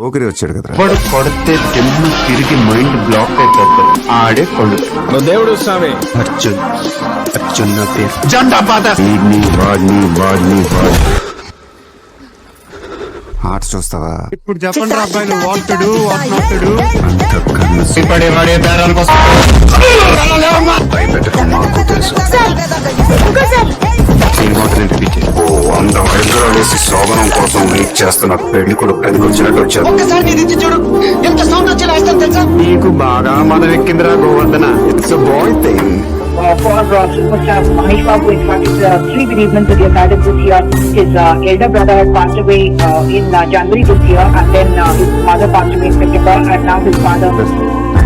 ఓకరి వచ్చాడు కదరా. వాడు కొడితే దెమ్మ తిరిగి మైండ్ బ్లాక్ అయిపోతుంది. ఆడే కొడు. నువ్వు దేవుడు స్వామి. అర్జున్ అర్జున్ నా పేరు. జెండా పాత. వీడిని వాడిని వాడిని వాడిని ఆట చూస్తావా? ఇప్పుడు చెప్పండి అబ్బాయిలు అంత కన్ను పడే వంద వైద్యాలు వేసి శోభనం కోసం వెయిట్ చేస్తున్న పెళ్ళి కొడుకు పెద్ద వచ్చినట్టు వచ్చాడు నీకు బాగా మనం ఎక్కిందిరా గోవర్ధన ఇట్స్ బాయ్ థింగ్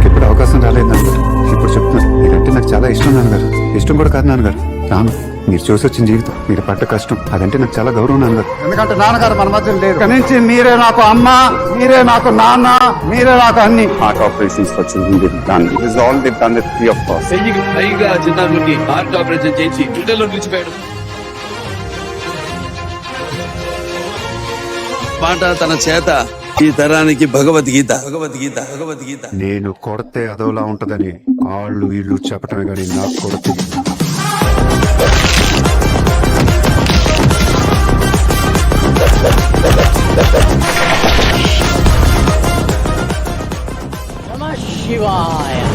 ఇప్పుడు అవకాశం రాలేదు ఇప్పుడు చెప్తున్నాను ఏంటంటే నాకు చాలా ఇష్టం నాన్నగారు. ఇష్టం కూడా కాదు నాన్నగారు. రాను. మీరు చూసి వచ్చిన జీవితం మీరు పడ్డ కష్టం అదంటే నాకు చాలా గౌరవం నాన్నగారు ఎందుకంటే నాన్నగారు మన మధ్య లేరు. ఇక నుంచి మీరే నాకు అమ్మ మీరే నాకు నాన్న మీరే నాకు అన్ని. హార్ట్ ఆపరేషన్స్ వచ్చింది done is all the done free of cost పైగా చిన్నారులకి హార్ట్ ఆపరేషన్ చేసి నిలిచిపోయాడు. మాట తన చేత ఈ తరానికి భగవద్గీత భగవద్గీత భగవద్గీత. నేను కొడితే అదోలా ఉంటదని వాళ్ళు వీళ్ళు చెప్పటమే కానీ నాకు Namah Shivaya.